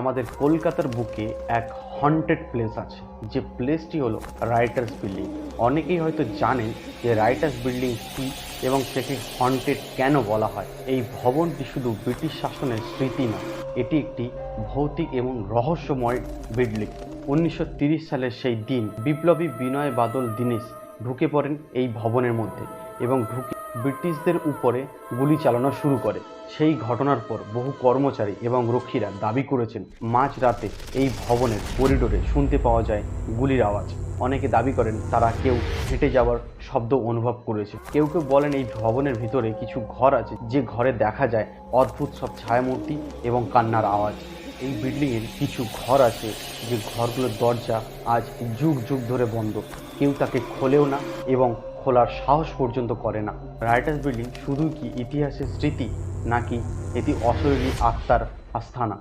আমাদের কলকাতার বুকে এক হন্টেড প্লেস আছে। যে প্লেসটি হলো রাইটার্স বিল্ডিং অনেকেই হয়তো জানেন যে রাইটার্স বিল্ডিং কী এবং সেটি হন্টেড কেন বলা হয়। এই ভবনটি শুধু ব্রিটিশ শাসনের স্মৃতি নয় এটি একটি ভৌতিক এবং রহস্যময় বিল্ডিং উনিশশো সালের সেই দিন বিপ্লবী বিনয় বাদল দীনেশ ঢুকে পড়েন এই ভবনের মধ্যে এবং ঢুকে ব্রিটিশদের উপরে গুলি চালানো শুরু করে। সেই ঘটনার পর বহু কর্মচারী এবং রক্ষীরা দাবি করেছেন মাঝ রাতে এই ভবনের করিডোরে শুনতে পাওয়া যায় গুলির আওয়াজ। অনেকে দাবি করেন, তারা কেউ হেঁটে যাওয়ার শব্দ অনুভব করেছে। কেউ কেউ বলেন, এই ভবনের ভিতরে কিছু ঘর আছে, যে ঘরে দেখা যায় অদ্ভুত সব ছায়ামূর্তি এবং কান্নার আওয়াজ। এই বিল্ডিংয়ের কিছু ঘর আছে, যে ঘরগুলোর দরজা আজ যুগ যুগ ধরে বন্ধ। কেউ তাকে খোলেও না এবং খোলার সাহস পর্যন্ত করে না। রাইটার্স বিল্ডিং শুধু কি ইতিহাসের স্মৃতি নাকি এটি অশরীরী আত্মার আস্থানা?